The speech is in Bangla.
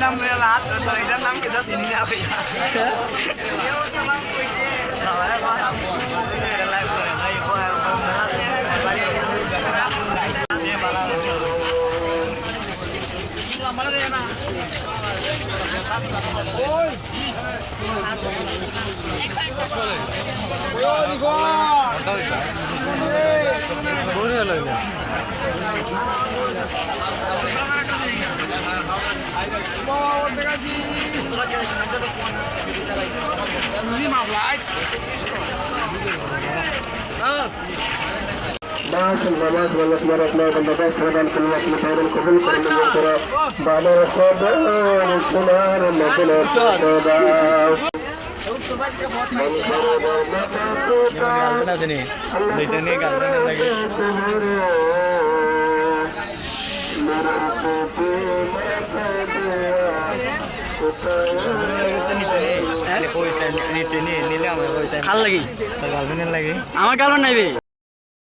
নাম রাত তো এটার নাম কি তো চিনি না কইয়া এও بعض النماز والأسمار أثناء بندقاء سردان كل وقت خير القبول كل من يقرأ بعد الخبر السمار المدن الصدى Thank you. নি নিয়ে লাগে? নিচে নিলে আমার ভালো গার্লফ্রেন্ডের লাগে। আমার কারণ নাই